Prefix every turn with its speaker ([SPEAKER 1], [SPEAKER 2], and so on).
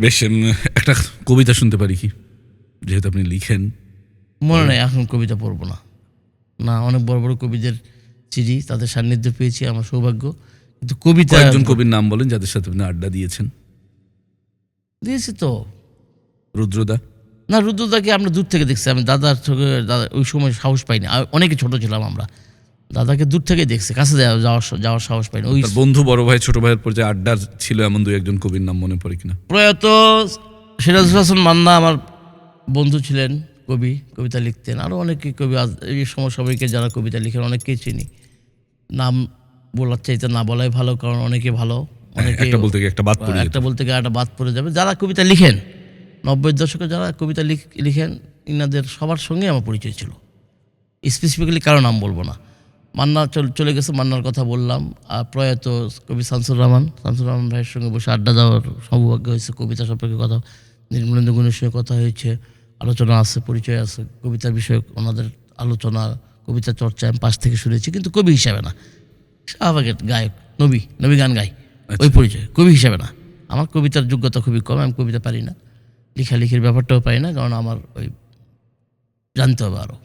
[SPEAKER 1] বেশ একটা কবিতা শুনতে পারি কি? যেহেতু আপনি লিখেন।
[SPEAKER 2] মনে নেই এখন কবিতা পড়ব না। না অনেক বড় বড় কবিদের চিঠি তাদের সান্নিধ্য পেয়েছি আমার সৌভাগ্য। কিন্তু কবিতা
[SPEAKER 1] একজন কবির নাম বলেন যাদের সাথে আপনি আড্ডা দিয়েছেন।
[SPEAKER 2] দিয়েছি তো।
[SPEAKER 1] রুদ্রদা?
[SPEAKER 2] না রুদ্রদাকে আমরা দূর থেকে দেখছি আমি দাদার থেকে দাদা ওই সময় সাহস পাইনি। আর অনেকে ছোট ছিলাম আমরা। দাদাকে দূর থেকে দেখছে কাছে যাওয়া- যাওয়ার যাওয়ার সাহস পাইনি। ওই
[SPEAKER 1] বন্ধু বড় ভাই ছোট ভাইয়ের পর যে আড্ডার ছিল এমন দুই একজন কবির নাম মনে পড়ে কিনা?
[SPEAKER 2] প্রয়াত সিরাজুল হাসান মান্না আমার বন্ধু ছিলেন কবি কবিতা লিখতেন। আরও অনেকে কবি আজ এই সময় সবাইকে যারা কবিতা লিখেন অনেককেই চিনি। নাম বলার চাইতে না বলাই ভালো কারণ অনেকে ভালো অনেকে
[SPEAKER 1] একটা বলতে একটা বাদ পড়ে
[SPEAKER 2] একটা বলতে গিয়ে একটা বাদ পড়ে যাবে। যারা কবিতা লিখেন নব্বই দশকে যারা কবিতা লিখ- লিখেন ইনাদের সবার সঙ্গে আমার পরিচয় ছিল। স্পেসিফিক্যালি কারও নাম বলব না। মান্না চল- চলে গেছে মান্নার কথা বললাম। আর প্রয়াত কবি শামসুর রহমান শামসুর রহমান ভাইয়ের সঙ্গে বসে আড্ডা দেওয়ার সৌভাগ্য হয়েছে কবিতা সম্পর্কে কথা নির্মলেন্দু গুণের সঙ্গে কথা হয়েছে আলোচনা আছে পরিচয় আছে কবিতা বিষয়ক ওনাদের আলোচনা কবিতা চর্চা আমি পাশ থেকে শুনেছি কিন্তু কবি হিসাবে না। স্বাভাবিক গায়ক নবী নবী গান গাই ওই পরিচয় কবি হিসাবে না। আমার কবিতার যোগ্যতা খুবই কম আমি কবিতা পারি না। লেখালেখির ব্যাপারটাও পারি না কারণ আমার ওই জানতে হবে আরও